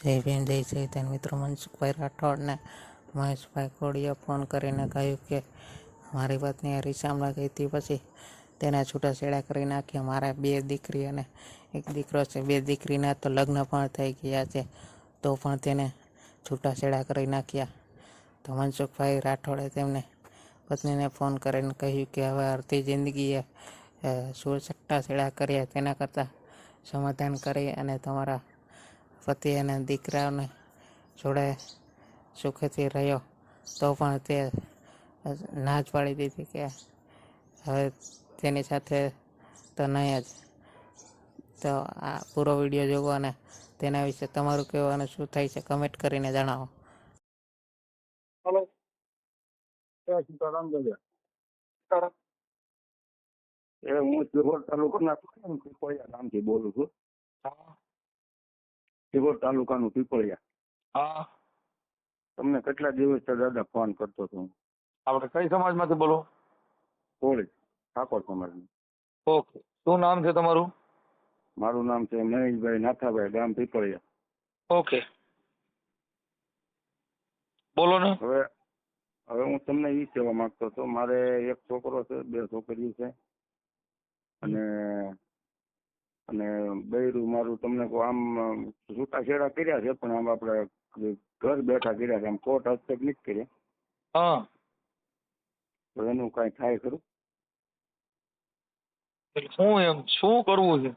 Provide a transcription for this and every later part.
જય ભીમ, જય ચૈતન્ય. મિત્રો, મનસુખભાઈ રાઠોડને મહેશભાઈ કોળીએ ફોન કરીને કહ્યું કે મારી પત્ની રીસામણા ગઈ હતી પછી તેના છૂટાછેડા કરી નાખ્યા. મારા બે દીકરી અને એક દીકરો છે. બે દીકરીના તો લગ્ન પણ થઈ ગયા છે, તો પણ તેને છૂટાછેડા કરી નાખ્યા. તો મનસુખભાઈ રાઠોડે તેમને પત્નીને ફોન કરીને કહ્યું કે હવે અડધી જિંદગીએ સુર છેડા કર્યા. તેના કરતાં સમાધાન કરી અને તમારા પતિ અને દીકરાઓને જોડે સુખેથી રહ્યો તો પણ તે ના જ પાડી દીધી કે હવે તેની સાથે તો નહીં જ. તો આ પૂરો વીડિયો જોવો અને તેના વિશે તમારું કહેવું અને શું થાય છે કમેન્ટ કરીને જણાવો. હલો. હું ગામથી બોલું છું. સિહોર તાલુકાનું પીપળિયા. હા. તમને કેટલા દિવસથી દાદા ફોન કરતો હતો? આપણે કઈ સમાજમાંથી બોલો? કોળી ઠાકોર સમાજનું. ઓકે. શું નામ છે તમારું? મારું નામ છે મહેશભાઈ નાથાભાઈ ગામ પીપળિયા. ઓકે. બોલો ને. હવે હવે હું તમને એ કહેવા માંગતો હતો મારે એક છોકરો છે બે છોકરીઓ છે. અને અને બૈરું મારું તમને કહું આમ છૂટાછેડા કર્યા છે પણ આમ આપણે ઘર બેઠા કર્યા છે આમ કોર્ટ હસ્તક નથી કર્યા. હા. તો એનું કઈ થાય ખરું? એટલે શું એમ શું કરવું છે?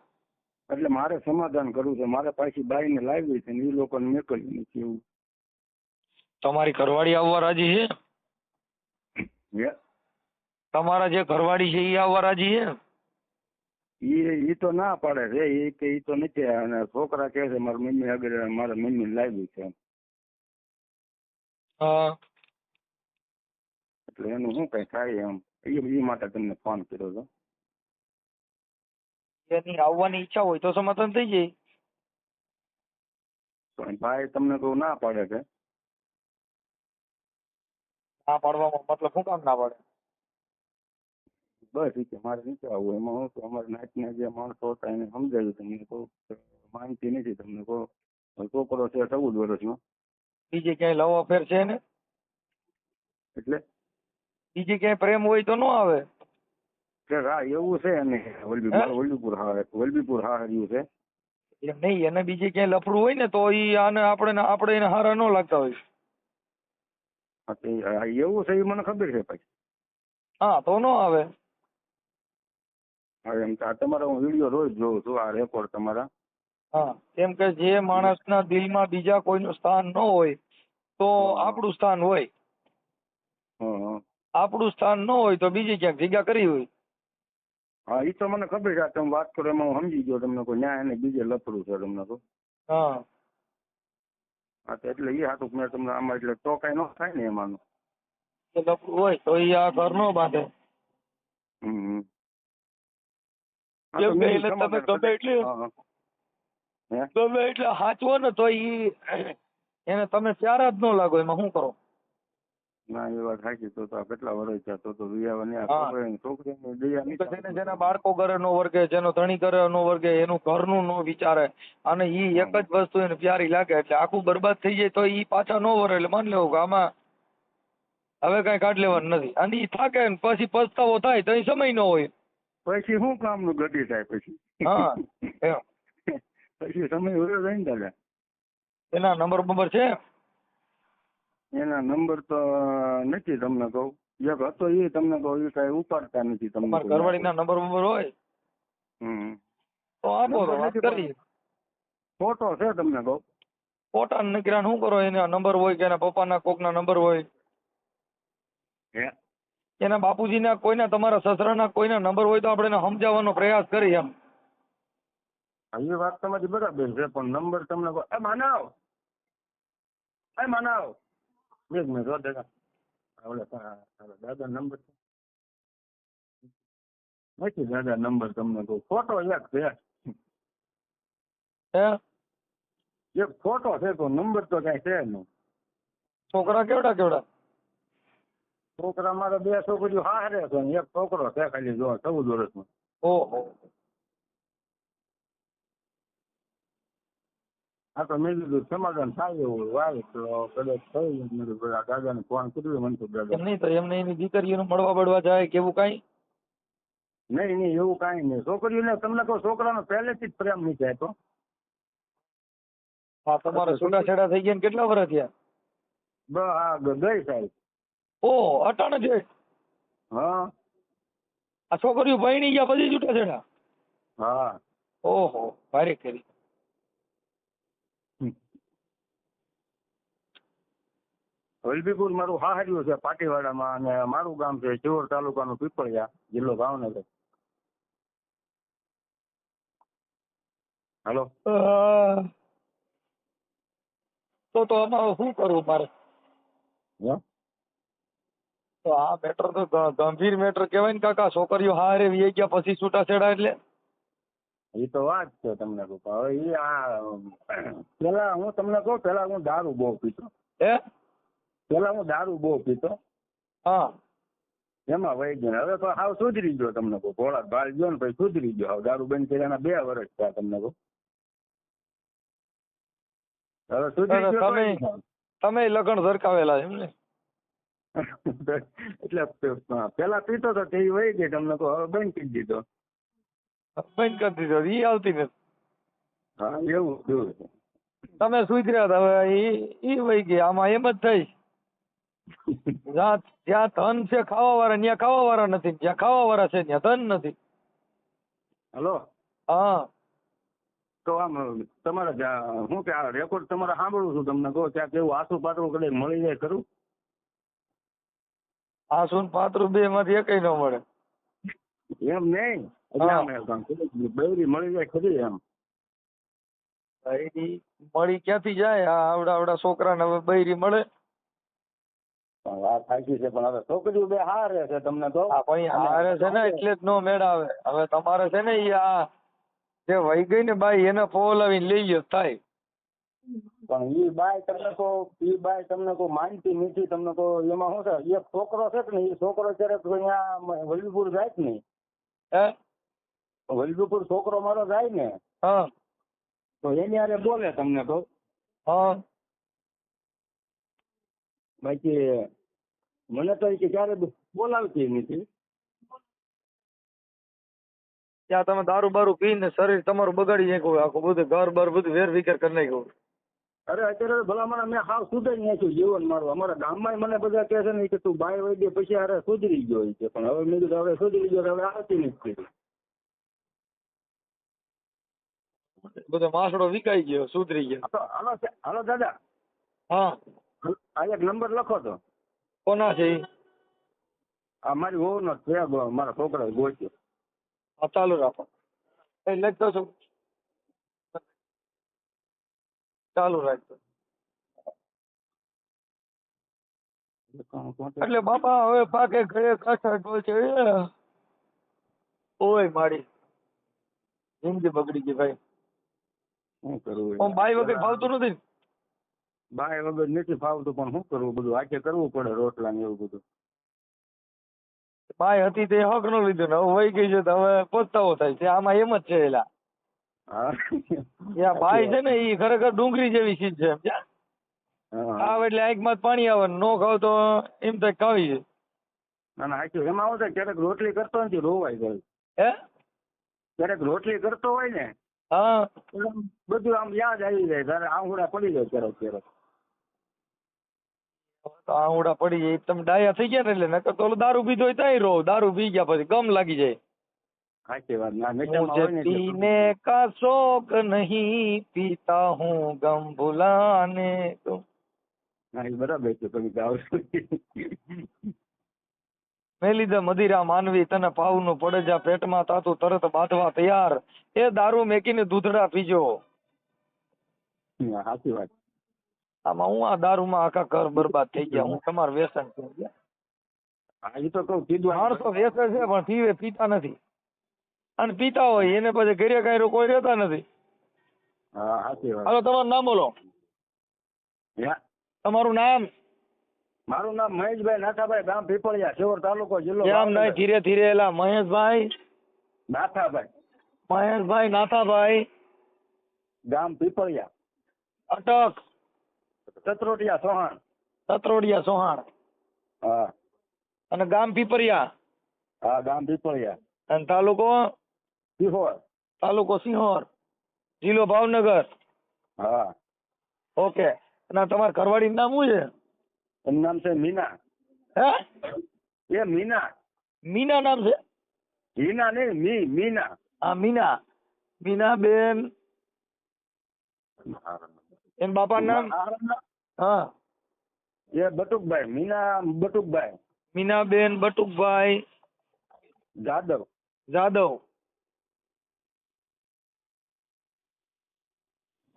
એટલે મારે સમાધાન કરવું છે મારે પાછી બાઈને લાવી છે ને એ લોકોને મેકલ્યું નથી એવું. તમારી ઘરવાળી આવવા રાજી છે? તમારા જે ઘરવાળી છે એ આવવા રાજી છે? ઈ ઈ તો ના પાડે છે એ કે ઈ તો નથી અને છોકરા કહે છે મારી મમ્મી આગળ મારા મમ્મી લાવી છે. એટલે એનું શું કઈ થાય એમ? એ એ માટે તમને ફોન કર્યો હતો એની આવવાની ઈચ્છા હોય તો સમાધાન થઈ જાય. પણ ભાઈ તમને તો ના પાડે છે ના પાડવામાં મતલબ શું કામ ના પાડે? બસ ઈ કે મારે નીચે આવવું એમાં હું તો અમારા નાતના જે માણસો હતા એને સમજાવ્યું તમને કહું માનતી નથી તમને કહો છોકરો છે ચૌદ વર્ષનો. બીજે ક્યાંય લવ અફેર છે ને એટલે? બીજે ક્યાંય પ્રેમ હોય તો ન આવે. હા એવું છે અને વલભી હે? વલભીપુર હા વલભીપુર હા હર્યું છે. એમ નહીં એને બીજે ક્યાંય લફડું હોય ને તો ઈ આને આપણે આપણે એને હારા ન લાગતા હોય. એવું છે એ મને ખબર છે પછી હા તો ન આવે. હા એમ તો આ તમારા હું વીડિયો રોજ જોઉં છું આ રેકોર્ડ તમારા હા કેમ કે જે માણસના દિલમાં બીજા કોઈનું સ્થાન ન હોય તો હા. આપણું સ્થાન હોય હં, હં. આપણું સ્થાન ન હોય તો બીજી ક્યાંક જગ્યા કરી હોય હા એ તો મને ખબર છે આ તમે વાત કરો એમાં હું સમજી ગયો તમને કોઈ ન્યાય અને બીજે લફડું છે તમને તો હા હા તો એટલે એ હાટું મેં તમને આમાં એટલે તો કઈ ન થાય ને એમાંનું એ લફડું હોય તો ઈ આ ઘર નો બાંધે હમ, હમ. હા, તો કેમ કે એટલે તમે ગમે એટલે ગમે હાચવો ને તો ઈ એને તમે પ્યારા જ ન લાગો એમાં શું કરો? ના એ વાત સાચી તો તો કેટલા વર્ષ થયા તો તો વિયાવાની આ છોકરીની દયા નહીં જેને જેના બાળકો ઘરે નો વર્ગે જેનો ધણી ઘરે નો વર્ગે એનું ઘરનું નો વિચારે. અને ઈ એક જ વસ્તુ એને પ્યારી લાગે એટલે આખું બરબાદ થઈ જાય તો ઈ પાછા નો વરે એટલે માની લેવું કે આમાં હવે કઈ કાઢ લેવાનું નથી. અને ઈ થાકે ને પછી પસ્તાવો થાય તો સમય ન હોય. પછી શું કામનું ગતિ થાય પછી? હા એમ. પછી સમય વયો જાય ને દાદા એના નંબર બંબર છે? એના નંબર તો નથી તમને કહું. એક હતો એ તમને કહું એ કઈ ઉપાડતા નથી તમને ઘરવાળી ના નંબર બંબર હોય? હમ. તો આપો તો વાત કરીએ. ફોટો છે તમને કહું. ફોટા નીકળ્યા શું કરો? એના નંબર હોય કે એના પપ્પાના કોકના નંબર હોય? હે? એના બાપુજીના કોઈના તમારા સસરાના કોઈના નંબર હોય તો આપણે એને સમજાવવાનો પ્રયાસ કરીએ એમ. એ વાત તમારી બરાબર છે પણ નંબર તમને એ માનવ! એ માનવ! એક મિનિટ હો દેખા આપણે દાદા નંબર નથી દાદા નંબર તમને કહું ફોટો એક છે? એક ફોટો છે તો નંબર તો કઈ છે નહીં. છોકરા કેવડા કેવડા? છોકરા મારા બે છોકરીઓ હારે છે ને એક છોકરો છે ખાલી જો ચૌદ વર્ષનો. ઓહો. હા તો મેં કીધું સમાધાન થાય એવું હોય તો કદાચ થઈ જાય મેં કીધું આ દાદાને ફોન કર્યો તો દાદા એમ નહીં તો એમને એની દીકરીઓને મળવા બળવા જાય કે એવું કાંઈ? નહીં નહીં એવું કાંઈ નહીં. છોકરીઓને તમને કહું છોકરાનો પહેલેથી જ પ્રેમ નહીં થાય તો હા તમારે છૂટાછેડા થઈ ગયા કેટલા વર્ષ થયા? બ હા ગઈ સાહેબ. ઓહ અટાણે છે. હા. આ છોકરીઓ ભણી ગયા પછી છૂટાછેડા હા. ઓહો ભારે કરી. વલભીપુર મારું હાહર્યું છે પાટીવાડામાં અને મારું ગામ છે ચિવોર તાલુકાનું પીપળિયા જિલ્લો ભાવનગર. હાલો. તો તો આમાં શું કરવું મારે? હે? તો આ મેટર તો ગંભીર મેટર કહેવાય ને કાકા. છોકરીઓ હારે વી ગયા પછી છૂટાછેડા એટલે. એ તો વાત છે તમને કહું હવે એ આ પેલા હું તમને કહું પેલા હું દારૂ બહુ પીતો. હે? પેલા હું દારૂ બહુ પીતો. હા. એમાં વહી ગયો હવે તો હાવ સુધરી ગયો તમને કહું. ભોળા બાળ ગયો ને પછી સુધરી ગયો. હાવ દારૂ બંધ કર્યાના બે વર્ષ થયા તમને કહું. હવે સુધરી ગયો તમે- લગ્ન ઝરકાવેલા એમ ને? એટલે પેલા પીતો તો તે વહી ગઈ તમને તો હવે બંધ કરી દીધો. બંધ કરી દીધો ઈ આવતી નથી. હા એવું જોયું તમે સુધર્યા હતા હવે ઈ ઈ વહી ગઈ આમાં એમ જ થઈ જ્યાં જ્યાં ધન છે ખાવા વાળા ત્યાં ખાવા વાળા નથી જ્યાં ખાવા વાળા છે ત્યાં ધન નથી. હલો? હા. તો આમ તમારે હું કે રેકોર્ડ તમારે સાંભળું છું તમને કહો ત્યાં કેવું આસુ પાતળું કદાચ મળી જાય ખરું? આ સુન પાત્રું બે માંથી એકય ન મળે. એમ નહીં? બૈરી મળી જાય ખરી એમ. બૈરી મળી ક્યાંથી જાય? આ આવડા આવડા છોકરાને હવે બૈરી મળે. પણ વાત સાચી છે પણ હવે છોકરીઓ બે હારે છે તમને તો. હારે છે ને એટલે જ નો મેળ આવે હવે તમારે છે ને ઈ આ જે વહી ગઈ ને બાઈ એને ફોલાવીને લઈ ગયો થાય પણ ઈ બાય તમને કહો ઈ બાય તમને કહો માનતી નથી તમને કહો એમાં શું છે એક છોકરો છે કે ને એ છોકરો ક્યારેક અહીંયા વલ્લભીપુર જાય જ નહીં. હે? વલ્લભીપુર છોકરો મારો જાય ને હા. તો એની હારે બોલે તમને કહો હા. બાકી મને તો ઈ કે ક્યારે બોલાવતી નથી. ત્યાં તમે દારૂ બારૂ પીને શરીર તમારું બગાડી નાખ્યું આખું બધું ઘર બાર બધું વેર વિખેર કરી નાખ્યું અરે અત્યારે ભલામણ મેં હાવ સુધરી નાખ્યું જીવન મારું અમારા ગામમાં મને બધા કહે છે ને કે તું બાય વૈદ્ય પછી અરે સુધરી ગયો છે. પણ હવે મેં કીધું હવે સુધરી ગયો હવે આવતી નથી બધો માસડો વિકાઈ ગયો સુધરી ગયો. હાલો હાલો દાદા. હા. આ એક નંબર લખો તો. કોના છે આ મારી વહુનો જ છે મારા છોકરા ગોચ્યો હા ચાલુ રાખો. એ લખતો છું. ચાલુ રાખજો. એટલે બાપા હવે પાકે ઘરે કાઠા છે ઓય માડી જિંદગી બગડી ગઈ ભાઈ. શું કરવું આમ બાઈ વગર ફાવતું નથી. બાય વગર નથી ફાવતું પણ શું કરવું બધું? આખે કરવું પડે રોટલા ને એવું બધું. બાઈ હતી તે હક નો લીધો ને હવે વહી ગઈ છે તો હવે પસ્તાવો થાય છે. આમાં એમ જ છે એલા. યા ભાઈ છે ને એ ખરેખર ડુંગળી જેવી ચીજ છે સમજ્યા? એટલે આંખમાં પાણી આવે નો ખાવ તો એમ થાય કાવી છે. ના ના સાચું એમાં આવું થાય ક્યારેક રોટલી કરતો નથી રોવાય ગયું હે? ક્યારેક રોટલી કરતો હોય ને હા. બધું આમ યાદ આવી જાય તારે આંગુડા પડી જાય ક્યારેક ક્યારેક. આંગુડા પડી જાય તમે ડાયા થઈ ગયા ને એટલે નકર તો દારૂ પીધો હોય તોય રો દારૂ પી ગયા પછી ગમ લાગી જાય. मुझे હોય ને એટલે पीने का शौक नहीं पीता हूँ गम भुलाने को હા એ બરાબર છે તમે ગાવ છો મેં લીધે મદિરા માનવી તને પાવનું પડે જા પેટમાં તાતું તરત બાંધવા તૈયાર એ દારૂ મેકીને દૂધડા પીજો હા, સાચી વાત આમાં હું આ દારૂમાં આખા ઘર બરબાદ થઈ ગયા હું તમારું વ્યસન છું હા એ તો કહું કીધું માણસો વ્યસન છે પણ પીવે પીતા નથી અને પીતા હોય એને પછી ઘરે કાયરો કોઈ રહેતા નથી. હા સાચી વાત. હવે તમારું નામ બોલો. તમારું નામ? મારું નામ મહેશભાઈ નાથાભાઈ ગામ પીપળિયા શિવર તાલુકો જિલ્લો ગામ નહીં? ધીરે ધીરે એલા મહેશભાઈ? નાથાભાઈ. મહેશભાઈ નાથાભાઈ? ગામ પીપળિયા. અટક. ચતરોટિયા સોહાણ. સત્રોડિયા સોહાણ. હા. અને ગામ પીપળિયા? હા ગામ પીપળિયા. અને તાલુકો? સિહોર. તાલુકો સિહોર. જિલ્લો ભાવનગર. હા. ઓકે. અને તમારા ઘરવાળીનું નામ શું છે? એનું નામ છે મીના. હે? એ મીના. મીના નામ છે? હીના નહીં મી મીના. હા મીના. મીના બેન. એન બાપાનું નામ? હા. એ બટુકભાઈ મીના બટુકભાઈ. મીના બેન બટુકભાઈ. જાદવ. જાદવ.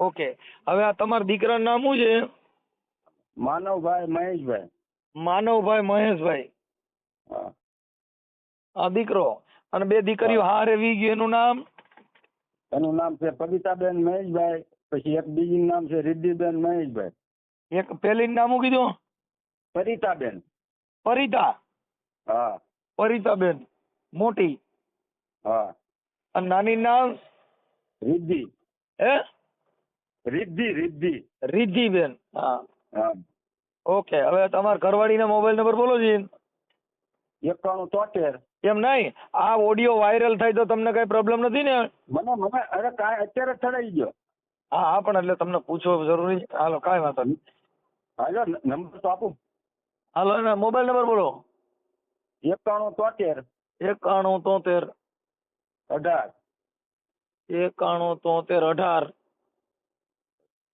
ઓકે. હવે આ તમારા દીકરાનું નામ શું છે? માનવભાઈ મહેશભાઈ. માનવભાઈ મહેશભાઈ. હા. આ દીકરો. અને બે દીકરીઓ હારે વી ગયું એનું નામ? એનું નામ છે પવિતાબેન મહેશભાઈ પછી એક બીજી નામ છે રિદ્ધિબેન મહેશભાઈ. એક પેલી નામ શું કીધું? પરિતાબેન. પરિતા. હા. પરિતાબેન. મોટી. હા. અને નાની નામ? રિદ્ધિ. હે? રિદ્ધિ રિદ્ધિ. રિદ્ધિબેન હા. હા. ઓકે હવે તમારા ઘરવાળીના મોબાઈલ નંબર બોલો જી. એકાણું તોતેર. એમ નહીં આ ઓડિયો વાયરલ થાય તો તમને કઈ પ્રોબ્લેમ નથી ને? મને મને અરે કાંઈ અત્યારે જ ગયો. હા હા પણ એટલે તમને પૂછવો જરૂરી છે. હાલો કાંઈ વાંધો નહીં. હાલો નંબર તો આપું. હાલો મોબાઈલ નંબર બોલો. એકાણું તોતેર. એકાણું તોતેર. અઢાર. એકાણું તોતેર અઢાર.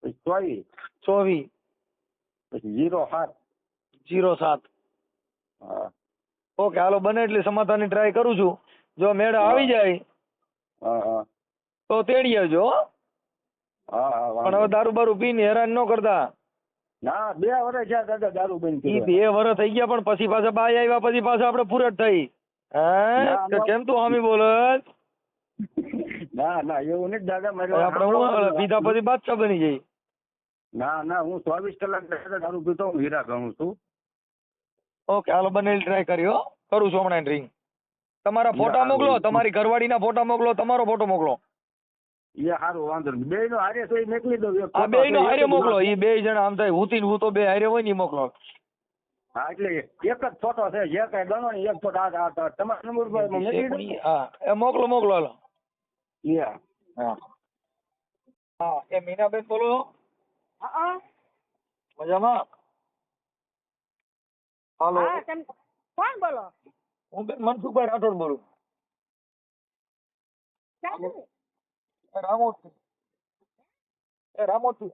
ચોવીસ. ચોવીસ. પછી જીરો સાત. જીરો સાત. હા. ઓકે હાલો બને એટલી સમાધાનની ટ્રાય કરું છું. જો મેળ આવી જાય હા હા. તો તેડી આવજો હો. હા પણ હવે દારૂ બારૂ પીને હેરાન ન કરતા. ના બે વર્ષ થયા દાદા દારૂ બંધ ઈ બે વર્ષ થઈ ગયા પણ પછી પાછા બાય આવ્યા પછી પાછા આપણે ફુરટ થઈ. હે? કેમ તું હામી બોલે? ના ના એવું નથી દાદા મારે આપણે હું પીધા પછી બાદશાહ બની જઈ. ના ના હું ચોવીસ કલાક દારૂ પીતો હું હીરા ગણું છું. ઓકે હાલો બને ટ્રાય કર્યો કરું છું હમણાં ડ્રિંક તમારા ફોટા મોકલો તમારી ઘરવાળીના ફોટા મોકલો તમારો ફોટો મોકલો. એ સારું વાંધો નહીં. બે નો હારે તો મોકલી દઉં આ બે નો હારે મોકલો એ બે જણા આમ થાય હું હું તો બે હારે હોય ને મોકલો. હા એટલે એક જ ફોટો છે જે કઈ ગણો ને એક ફોટો આ તમારા નંબર પર મોકલી દઉં હા એ મોકલો મોકલો હાલો. યા. હા. હા એ મીનાબેન બોલો. હા મજામાં હાલો હા તમે કોણ બોલો? હું બેન મનસુખભાઈ રાઠોડ બોલું. ક્યાંથી? એ રામોદથી એ રામોદથી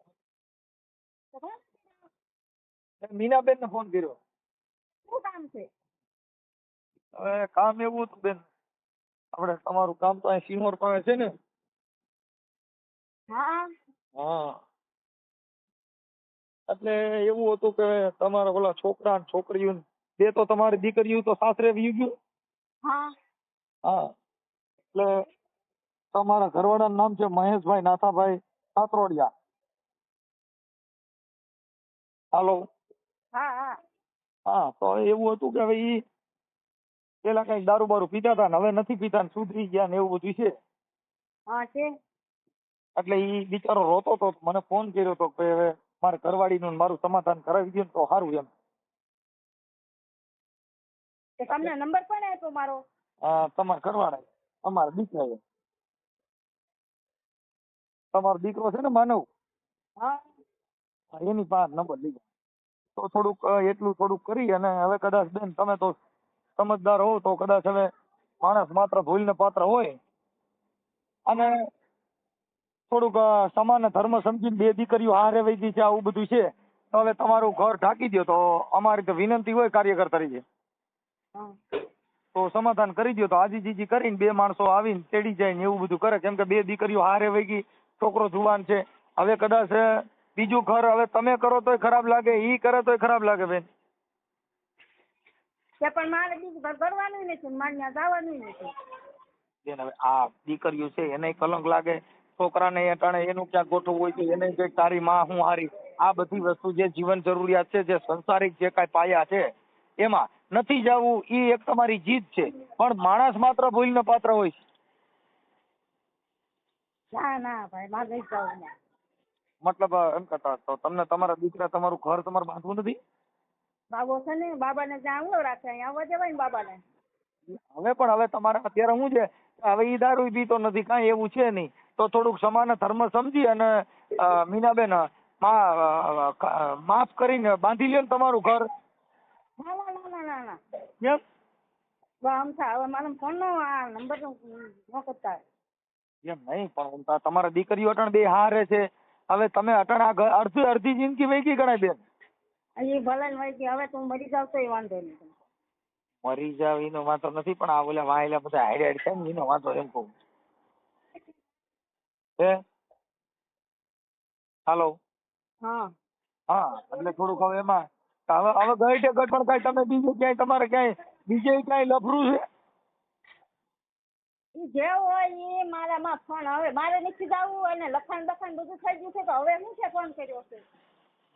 એ મીનાબેન ને ફોન કર્યો. શું કામ છે? હવે કામ એવું હતું બેન. આપણે તમારું કામ તો અહીં સિંહોર પાસે છે ને. હા. હા. એટલે એવું હતું કે તમારા ઓલા છોકરા ને છોકરીઓ ને બે તો તમારી દીકરીઓ તો સાસરે વહી ગયું. હા. હા. એટલે તમારા ઘરવાળાનું નામ છે મહેશભાઈ નાથાભાઈ સાતરોડિયા. હાલો. હા હા. હા તો એવું હતું કે હવે ઈ પેલા કંઈક દારૂ બારૂ પીતા હતા ને હવે નથી પીતા ને સુધરી ગયા ને એવું બધું છે. હા છે. એટલે ઈ બિચારો રોતો તો મને ફોન કર્યો તો કે હવે મારે ઘરવાળીનું ને મારું સમાધાન કરાવી દઉં તો સારું એમ. તમને નંબર પણ આપ્યો મારો? આ તમારા અમારા દીકરા તમારો દીકરો છે ને માનવ? હા. હા, એની પાસે નંબર લીધો. તો થોડુંક એટલું થોડુંક કરી અને હવે કદાચ બેન તમે તો સમજદાર હો તો કદાચ હવે માણસ માત્ર ભૂલને પાત્ર હોય. અને થોડુંક સમાન ધર્મ સમજીને બે દીકરીઓ હારે વહી છે આવું બધું છે તો હવે તમારું ઘર ઢાંકી દો તો અમારી તો વિનંતી હોય કાર્યકર તરીકે. તો સમાધાન કરી દો તો આજીજીજી કરીને બે માણસો આવીને તેડી જાય ને એવું બધું કરે. કેમ કે બે દીકરીઓ હારે વૈગી છોકરો જુવાન છે. હવે કદાચ બીજું ઘર હવે તમે કરો તોય ખરાબ લાગે ઈ કરે તોય ખરાબ લાગે બેન. તે પણ મારે બીજું ઘર ભરવાનું નથી મારે ત્યાં જવાનું નથી. બેન હવે આ દીકરીઓ છે એને કલંક લાગે. છોકરાને અટાણે એનું ક્યાંક ગોઠવું હોય તો એને કે તારી માં હું હારી. આ બધી વસ્તુ જે જીવન જરૂરિયાત છે જે સંસારિક જે કાંઈ પાયા છે એમાં નથી જવું એ એક તમારી જીદ છે. પણ માણસ માત્ર ભૂલનો પાત્ર હોય છે. ના ના ભાઈ મારે નહીં જવું મતલબ એમ કહેતા તો તમને તમારા દીકરા તમારું ઘર તમારે બાંધવું નથી? બાબો છે ને બાબાને ત્યાં આવું રાખે અહીંયા આવવા જવાય ને બાબાને. હવે પણ હવે તમારે અત્યારે શું છે? હવે ઈ દારૂ પીતો નથી કાંઈ એવું છે નહીં. તો થોડુંક સમાન ધર્મ સમજી અને મીનાબેન માફ કરીને બાંધી લ્યો ને તમારું ઘર. ના ના ના ના ના ના. કેમ? આમ થાય હવે મારા ફોન નો આ નંબર નો કરતા. એમ નહીં પણ તમારા દીકરીઓ અટણ બે હારે છે. હવે તમે અટણ આ ઘર અડધી અડધી જિંદગી વહી ગણાય બેન. એ ભલે હવે તું મરી જાવ તો વાંધો નહીં. મરી જાવ એનો વાંધો નથી પણ આ બોલ્યા વાયેલા બધા હાઈડ હાઈડ છે એનો વાંધો એમ કહું. હે હાલો. હા. હા એટલે થોડુંક હવે એમાં હવે હવે ગઈ તે ગઠ પણ કાંઈ તમે બીજે ક્યાંય તમારે ક્યાંય બીજે ક્યાંય લફરું છે? જે હોય એ મારામાં ફોન હવે મારે નથી જવું અને લખાણ બખાણ બધું થઈ ગયું છે તો હવે શું છે ફોન કર્યો છે?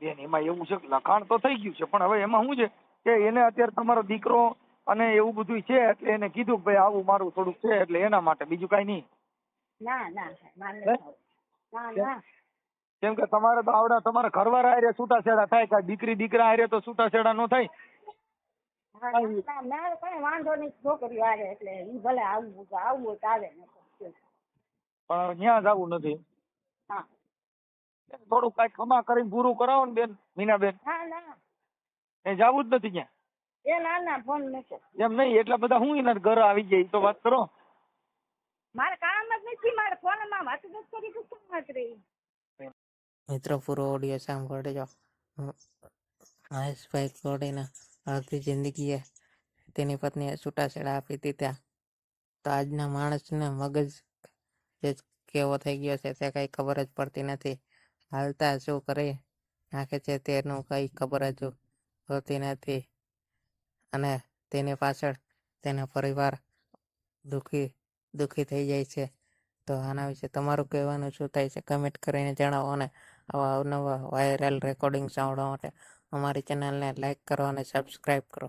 બેન એમાં એવું છે કે લખાણ તો થઈ ગયું છે પણ હવે એમાં શું છે કે એને અત્યારે તમારો દીકરો અને એવું બધું છે એટલે એને કીધું કે ભાઈ આવું મારું થોડુંક છે એટલે એના માટે બીજું કાંઈ નહીં. ના ના મારે નથી આવવું. ના ના. કેમ કે તમારે તો આવડા તમારા ઘરવાળા હારે છૂટાછેડા થાય કાંઈ દીકરી દીકરા હારે તો છૂટાછેડા ન થાય? હા, ના, મારે કઈ વાંધો નહીં છોકરી હારે એટલે ઈ ભલે આવવું તો આવવું હોય તો આવે ને પણ ત્યાં જવું નથી? હા. થોડુંક કાંઈક ખમા કરીને પૂરું કરાવો ને બેન મીનાબેન. હા ના. એ જવું જ નથી ક્યાં એ ના ના ફોન મૂકો. એમ નહીં એટલા બધા હું એના ઘર આવી જાય ઈ તો વાત કરો. મારે કામ જ નથી, મારે ફોનમાં વાત જ કરી શું વાત રહી મિત્રો, પૂરો ઓડિયો સાંભળજો. મહેશભાઈ કોડીને અડધી જિંદગીએ તેની પત્નીએ છૂટાછેડા આપી દીધા. તો આજના માણસને મગજ જે કેવો થઈ ગયો છે તે કંઈ ખબર જ પડતી નથી. હાલતા શું કરી નાખે છે તેનું કંઈ ખબર જ હોતી નથી. અને તેની પાછળ તેનો પરિવાર દુઃખી દુઃખી થઈ જાય છે. તો આના વિશે તમારું કહેવાનું શું થાય છે? કમેન્ટ કરીને જણાવો અને આવા અવનવા વાયરલ રેકોર્ડિંગ સાંભળવા માટે અમારી ચેનલને લાઇક કરો અને સબસ્ક્રાઈબ કરો.